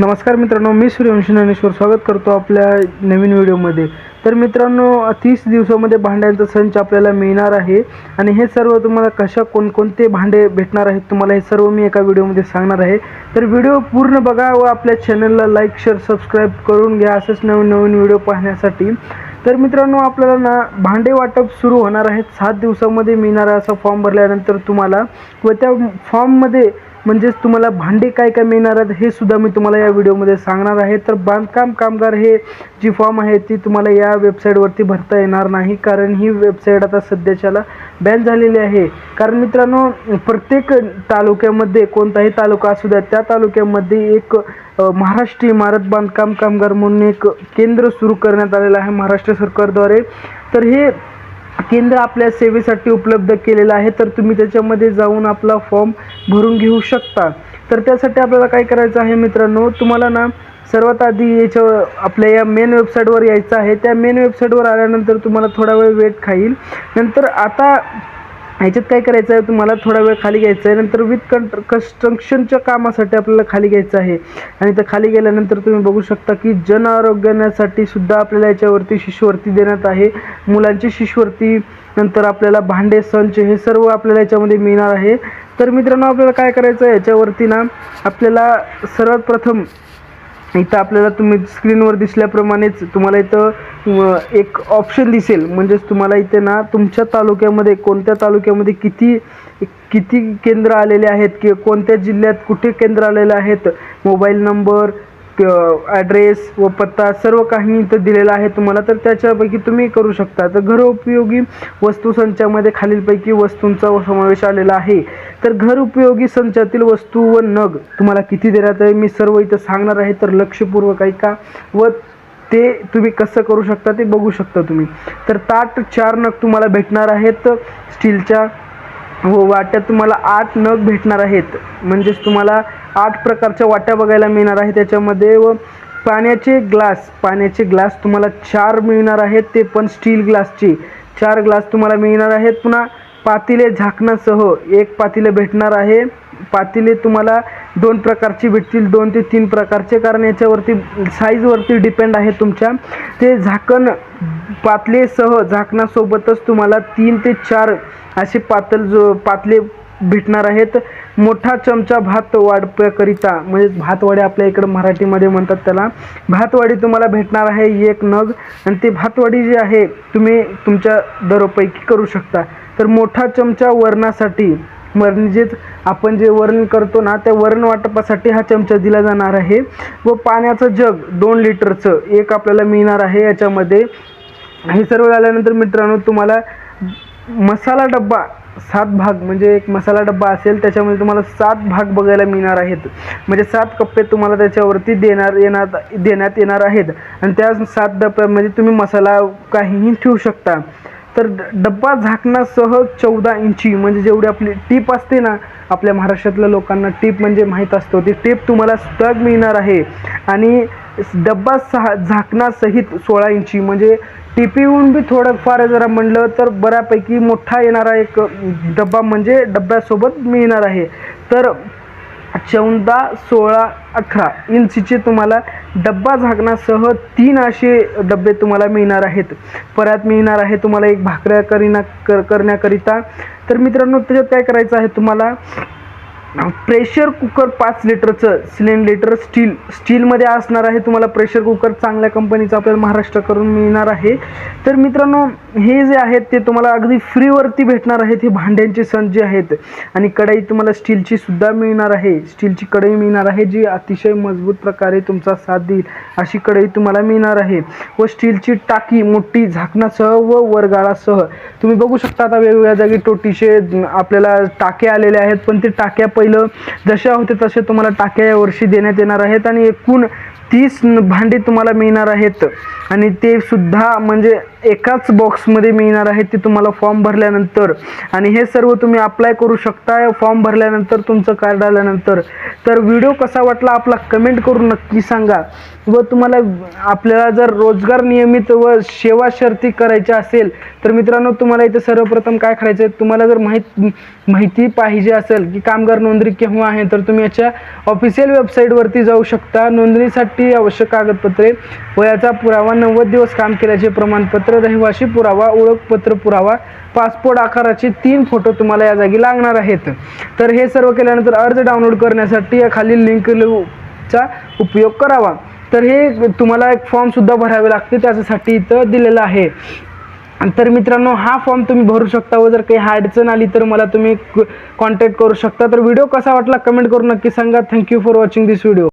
नमस्कार मित्रांनो मी सूर्यवंशी ज्ञानेश्वर स्वागत करतो आपल्या नवीन व्हिडिओमध्ये. तर मित्रांनो तीस दिवसामध्ये भांड्यांचा संच आपल्याला मिळणार आहे आणि हे सर्व तुम्हाला कशा कोणकोणते भांडे भेटणार आहेत तुम्हाला हे सर्व मी एका व्हिडिओमध्ये सांगणार आहे. तर व्हिडिओ पूर्ण बघा व आपल्या चॅनलला लाईक शेअर सबस्क्राईब करून घ्या असंच नवीन नवीन व्हिडिओ पाहण्यासाठी. तर मित्रांनो आपल्याला ना भांडे वाटप सुरू होणार आहेत. सात दिवसामध्ये मिळणारा असा फॉर्म भरल्यानंतर तुम्हाला व त्या फॉर्ममध्ये म्हणजेच तुम्हाला भांडे काय काय मिळणार आहेत हे सुद्धा मी तुम्हाला या व्हिडिओमध्ये सांगणार आहे. तर बांधकाम कामगार हे जी फॉर्म आहे ती तुम्हाला या वेबसाईटवरती भरता येणार नाही कारण ही वेबसाईट आता सध्याच्याला बॅन झालेली आहे. कारण मित्रांनो प्रत्येक तालुक्यामध्ये कोणताही तालुका असू द्या त्या तालुक्यामध्ये एक महाराष्ट्र इमारत बांधकाम कामगार म्हणून एक केंद्र सुरू करण्यात आलेलं आहे महाराष्ट्र सरकारद्वारे. तर हे केंद्र आपल्या सेवेसाठी उपलब्ध केलेलं आहे तर तुम्ही त्याच्यामध्ये जाऊन आपला फॉर्म भरून घेऊ शकता. तर त्यासाठी आपल्याला काय करायचं आहे मित्रांनो तुम्हाला ना सर्वात आधी याच्या आपल्या या मेन वेबसाईटवर यायचं आहे. त्या मेन वेबसाईटवर आल्यानंतर तुम्हाला थोडा वेळ वेट खाईल. नंतर आता ह्याच्यात काय करायचं आहे? तुम्हाला थोडा वेळ खाली घ्यायचा आहे. नंतर विथ कंट्र कन्स्ट्रक्शनच्या कामासाठी आपल्याला खाली घ्यायचं आहे. आणि तर खाली गेल्यानंतर तुम्ही बघू शकता की जन आरोग्यासाठी सुद्धा आपल्याला याच्यावरती शिष्यवृत्ती देण्यात आहे. मुलांची शिष्यवृत्ती नंतर आपल्याला भांडे संच हे सर्व आपल्याला याच्यामध्ये मिळणार आहे. तर मित्रांनो आपल्याला काय करायचं आहे? याच्यावरती ना आपल्याला सर्वात प्रथम इथं आपल्याला तुम्ही स्क्रीनवर दिसल्याप्रमाणेच तुम्हाला इथं एक ऑप्शन दिसेल. म्हणजेच तुम्हाला इथे ना तुमच्या तालुक्यामध्ये कोणत्या तालुक्यामध्ये किती किती केंद्र आलेले आहेत की कोणत्या जिल्ह्यात कुठे केंद्र आलेले आहेत मोबाईल नंबर ॲड्रेस व पत्ता सर्व काही इथं दिलेलं आहे तुम्हाला. तर त्याच्यापैकी तुम्ही करू शकता. तर घरउपयोगी वस्तू संचामध्ये खालीलपैकी वस्तूंचा समावेश आलेला आहे. तर घर उपयोगी संचातील वस्तू व नग तुम्हाला किती देण्यात आहे मी सर्व इथं सांगणार आहे. तर लक्षपूर्वक ऐका व ते तुम्ही कसं करू शकता ते बघू शकता तुम्ही. तर ताट चार नग तुम्हाला भेटणार आहेत. स्टीलच्या व वाट्यात तुम्हाला आठ नग भेटणार आहेत. म्हणजेच तुम्हाला आठ प्रकारच्या वाट्या बघायला मिळणार आहे. त्याच्यामध्ये व पाण्याचे ग्लास पाण्याचे ग्लास तुम्हाला चार मिळणार आहेत. ते पण स्टील ग्लासचे. चार ग्लास तुम्हाला मिळणार आहेत. पुन्हा पातिले झाकणासह एक पातिले भेटणार आहे. पातिले तुम्हाला दोन प्रकारचे भेटतील. दोन ते तीन प्रकारचे कारण याच्यावरती साईजवरती डिपेंड आहे तुमच्या. ते झाकण पातलेसह झाकणासोबतच तुम्हाला तीन ते चार असे पातल जो पातले भेटणार आहेत. मोठा चमचा भात वाढप्याकरिता म्हणजे भातवाडी आपल्या इकडं मराठीमध्ये म्हणतात त्याला. भातवाडी तुम्हाला भेटणार आहे एक नग आणि ते भातवाडी जी आहे तुम्ही तुमच्या दरोपैकी करू शकता. तर मोठा चमचा वरणासाठी म्हणजेच आपण जे वरण करतो ना त्या वरण वाटपासाठी हा चमचा दिला जाणार आहे. व पाण्याचं जग दोन लिटरचं एक आपल्याला मिळणार आहे याच्यामध्ये. हे सर्व झाल्यानंतर मित्रांनो तुम्हाला मसाला डब्बा सात भाग म्हणजे एक मसाला डब्बा असेल त्याच्यामध्ये तुम्हाला सात भाग बघायला मिळणार आहेत. म्हणजे सात कप्पे तुम्हाला त्याच्यावरती देणार येणार देण्यात येणार आहेत. आणि त्या सात डब्यामध्ये म्हणजे तुम्ही मसाला काहीही ठेवू शकता. तर ड- डब्बा झाकणासह चौदा इंची म्हणजे जेवढी आपली टीप असते ना आपल्या महाराष्ट्रातल्या लोकांना टीप म्हणजे माहीत असतो. ती टीप तुम्हाला स्टग मिळणार आहे. आणि डब्बा सहा झाकणासहित सोळा इंची म्हणजे टीपीहून बी थोडंफार जरा म्हणलं तर बऱ्यापैकी मोठा येणारा एक डब्बा म्हणजे डब्यासोबत मिळणार आहे. तर चौदा सोळा अठरा इंचीचे तुम्हाला डब्बा झाकणासह तीन असे डब्बे तुम्हाला मिळणार आहेत. परत मिळणार आहे तुम्हाला एक भाकऱ्या करीना कर करण्याकरिता. तर मित्रांनो त्याच्यात काय करायचं आहे तुम्हाला? प्रेशर कुकर पाच लिटरचं सिलेंडर स्टील स्टीलमध्ये असणार आहे. तुम्हाला प्रेशर कुकर चांगल्या कंपनीचं आपल्याला महाराष्ट्राकडून मिळणार आहे. तर मित्रांनो हे जे आहेत ते तुम्हाला अगदी फ्रीवरती भेटणार आहेत. हे भांड्यांचे सण जे आहेत आणि कढई तुम्हाला स्टीलची सुद्धा मिळणार आहे. स्टीलची कढई मिळणार आहे जी अतिशय मजबूत प्रकारे तुमचा साथ देईल. अशी कढई तुम्हाला मिळणार आहे. व स्टीलची टाकी मोठी झाकणासह व वरगाळासह. तुम्ही बघू शकता आता वेगवेगळ्या जागी टोटीचे आपल्याला टाके आलेले आहेत पण ते टाक्या पहिलं जशा होते तसे तुम्हाला टाक्या यावर्षी देण्यात येणार आहेत आणि एकूण तीस भांडे भांडी तुम्हाला मिळणार आहेत. आणि ते सुद्धा म्हणजे एकाच बॉक्समध्ये मिळणार आहेत ते तुम्हाला फॉर्म भरल्यानंतर. आणि हे सर्व तुम्ही अप्लाय करू शकता फॉर्म भरल्यानंतर तुमचं कार्ड आल्यानंतर. तर व्हिडिओ कसा वाटला आपला कमेंट करून नक्की सांगा. व तुम्हाला आपल्याला जर रोजगार नियमित व सेवा शर्ती करायच्या असेल तर मित्रांनो तुम्हाला इथं सर्वप्रथम काय करायचं आहे तुम्हाला जर माहीत माहिती पाहिजे असेल की कामगार नोंदणी केव्हा आहे तर तुम्ही याच्या ऑफिशियल वेबसाईटवरती जाऊ शकता. नोंदणीसाठी आवश्यक कागदपत्रे वयाचा पुरावा नव्वद दिवस काम केल्याचे प्रमाणपत्र रहिवासी पुरावा ओळखपत्र पुरावा पासपोर्ट आकाराचे तीन फोटो तुम्हाला या जागी लागणार आहेत. तर हे सर्व केल्यानंतर अर्ज डाउनलोड करण्यासाठी या खालील लिंक चा उपयोग करावा. तर हे तुम्हाला एक फॉर्म सुद्धा भरावे लागते त्याच्यासाठी इथं दिलेलं आहे. आणि तर मित्रांनो हा फॉर्म तुम्ही भरू शकता व जर काही अडचण आली तर मला तुम्ही कॉन्टॅक्ट करू शकता. तर व्हिडिओ कसा वाटला कमेंट करून नक्की सांगा. Thank you for watching this video